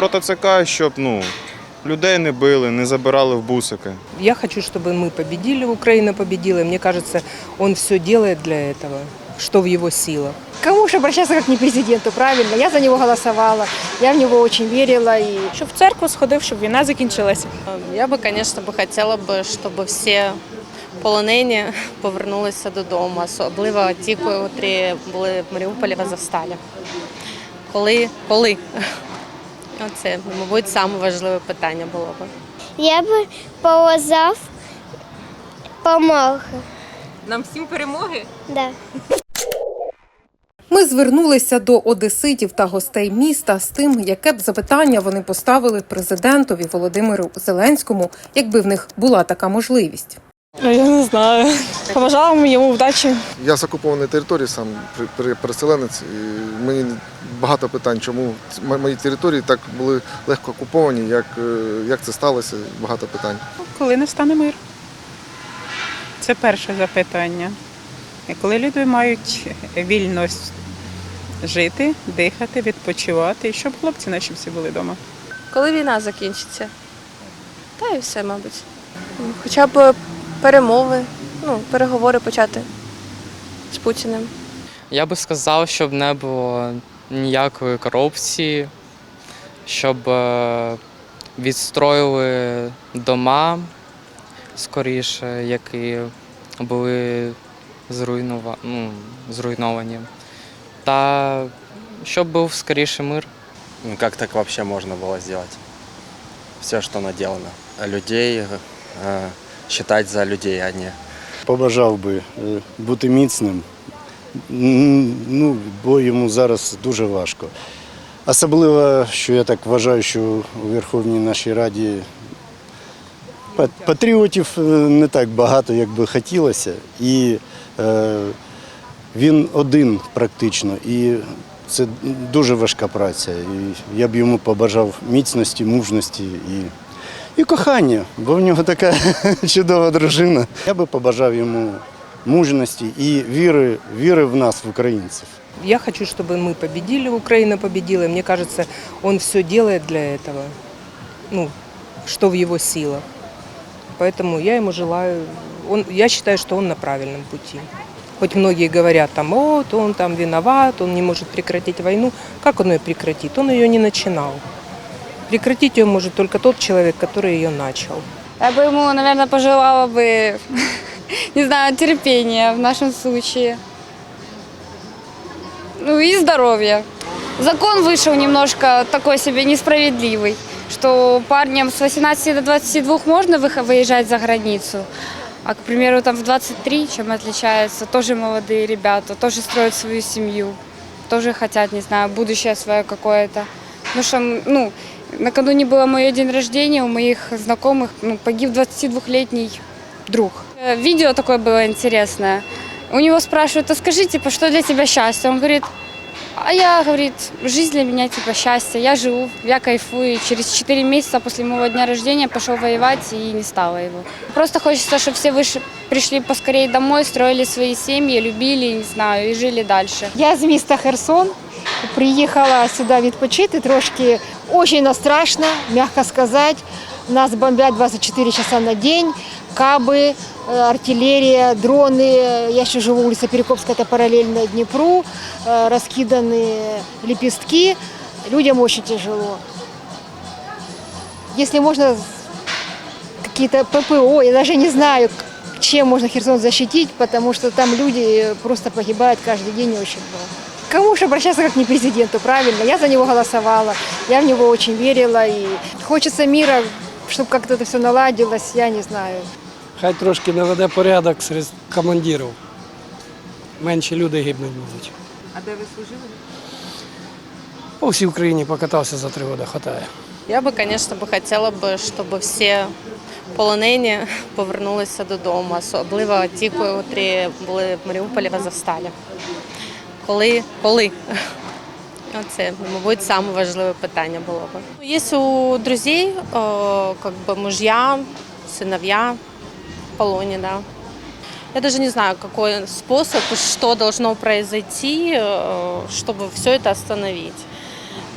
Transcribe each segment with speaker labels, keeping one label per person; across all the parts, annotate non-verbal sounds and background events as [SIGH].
Speaker 1: Про ТЦК, щоб ну, людей не били, не забирали в бусики.
Speaker 2: Я хочу, чтобы мы победили, Украина победила. И Мне кажется, он все делает для этого, что в его силах.
Speaker 3: Кому же обращаться как не к президенту, правильно? Я за него голосовала, я в него очень верила. И
Speaker 4: Щоб в церкву сходив, щоб війна закінчилася.
Speaker 5: Я би, звісно, би хотіла б, щоб всі полонені повернулися додому, особливо ті, котрі були в Маріуполі в Азовсталі. Коли? Коли? Оце, мабуть, саме важливе питання було б.
Speaker 6: Я би полазав помог.
Speaker 4: Нам всім перемоги.
Speaker 6: Да.
Speaker 7: Ми звернулися до одеситів та гостей міста з тим, яке б запитання вони поставили президентові Володимиру Зеленському, якби в них була така можливість.
Speaker 4: Я не знаю. Побажала йому вдачі.
Speaker 8: Я з окупованої території сам переселенець. І мені багато питань, чому мої території так були легко окуповані, як, е, як це сталося, багато питань.
Speaker 9: Коли настане мир? Це перше запитання. Коли люди мають вільно с- жити, дихати, відпочивати, і щоб хлопці наші всі були вдома.
Speaker 5: Коли війна закінчиться? Та і все, мабуть. Хоча б перемови, ну, переговори почати з Путіним.
Speaker 10: Я би сказав, щоб не було ніякої корупції, щоб е, відстроїли дома скоріше, які були зруйнова... ну, зруйновані. Та щоб був скоріше мир.
Speaker 11: Ну, Как так вообще можно было сделать? Все, что наделано. Людей э, считать за людей, а не
Speaker 12: побажав би е, бути міцним, ну, бо йому зараз дуже важко. Особливо, що я так вважаю, що у Верховній нашій Раді патріотів е, не так багато, як би хотілося. І е, він один практично. І це дуже важка праця. І я б йому побажав міцності, мужності і і кохання, бо в нього така [LAUGHS] чудова дружина. Я би побажав йому мужності і віри, віри в нас, в українців.
Speaker 2: Я хочу, чтобы мы победили, Украина победила. И Мне кажется, он все делает для этого, ну, что в его силах. Поэтому я ему желаю, он, я считаю, что он на правильном пути. Хоть многие говорят, там, вот, он там виноват, он не может прекратить войну. Как он ее прекратит? Он ее не начинал. Прекратить ее может только тот человек, который ее начал.
Speaker 3: я бы ему, наверное, пожелала бы, [LAUGHS] не знаю, терпения в нашем случае. Ну и здоровья. Закон вышел немножко такой себе несправедливый, что парням с 18 до 22 можно выезжать за границу, а, к примеру, там в 23, чем отличаются, тоже молодые ребята, тоже строят свою семью, тоже хотят, не знаю, будущее свое какое-то. Потому что, ну, накануне было мое день рождения, у моих знакомых ну, погиб 22-летний друг. Э, Видео такое было интересное. У него спрашивают, а скажи, типа, что для тебя счастье? Он говорит, а я, говорит, жизнь для меня типа счастье. Я живу, я кайфую. И через 4 месяца после моего дня рождения пошел воевать и не стало его. Просто хочется, чтобы все выше, пришли поскорее домой, строили свои семьи, любили, не знаю, и жили дальше.
Speaker 6: Я з міста Херсон. Приїхала сюди відпочити трошки. Очень страшно, м'яко сказати. Нас бомбять 24 часа на день. Каби, э, артиллерия, дроны. Я еще живу улица Перекопская, это параллельно Днепру. Э, Раскиданы лепестки. Людям очень тяжело. Если можно какие-то ППО, я даже не знаю, чем можно Херсон защитить, потому что там люди просто погибают каждый день очень много. Кому же обращаться как не президенту, правильно? Я за него голосовала, я в него очень верила. И хочется мира, чтобы как-то это все наладилось, я не знаю.
Speaker 13: Хай трошки наведе порядок серед командирів. Менші люди гибнуть будуть.
Speaker 2: А де ви служили?
Speaker 13: По всій Україні покатався за три роки, хватає.
Speaker 5: Я би, звісно, хотіла б, щоб всі полонені повернулися додому, особливо ті, котрі були в Маріуполі в Азовсталі. Коли? Коли? Оце, мабуть, саме важливе питання було б. Є у друзей, э, как бы мужья, сыновья в полоне, да. Я даже не знаю, какой способ, что должно произойти, э, чтобы все это остановить.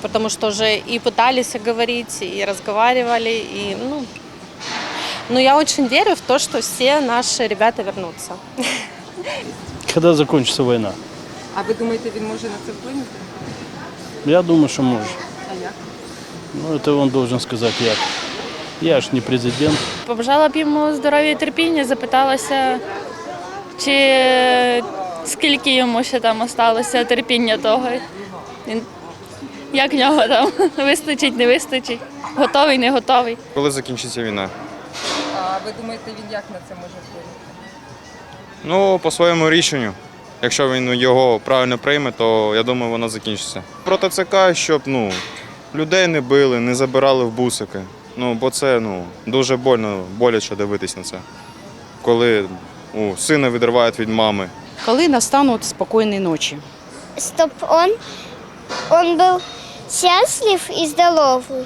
Speaker 5: потому что уже и пытались говорить, и разговаривали, и, ну, но я очень верю в то, что все наши ребята вернутся.
Speaker 14: Коли закінчиться війна?
Speaker 15: А ви думаєте, він може на це вплинути?
Speaker 14: Я думаю, що може.
Speaker 15: А як?
Speaker 14: Ну, це він должен сказати як. Я ж не президент.
Speaker 16: Побажала б йому здоров'я і терпіння, запиталася, чи скільки йому ще там осталося терпіння того. Він- Як в нього там [LAUGHS] вистачить, не вистачить, готовий, не готовий.
Speaker 1: Коли закінчиться війна?
Speaker 15: А ви думаєте, він як на це може вплинути?
Speaker 1: Ну, по своєму рішенню. Якщо він його правильно прийме, то я думаю, воно закінчиться. Про ТЦК, щоб ну, людей не били, не забирали в бусики. Ну, бо це ну, дуже больно, боляче дивитись на це. Коли у, сина відривають від мами.
Speaker 17: Коли настануть спокійні ночі.
Speaker 16: Щоб он, он був щаслив і здоровий.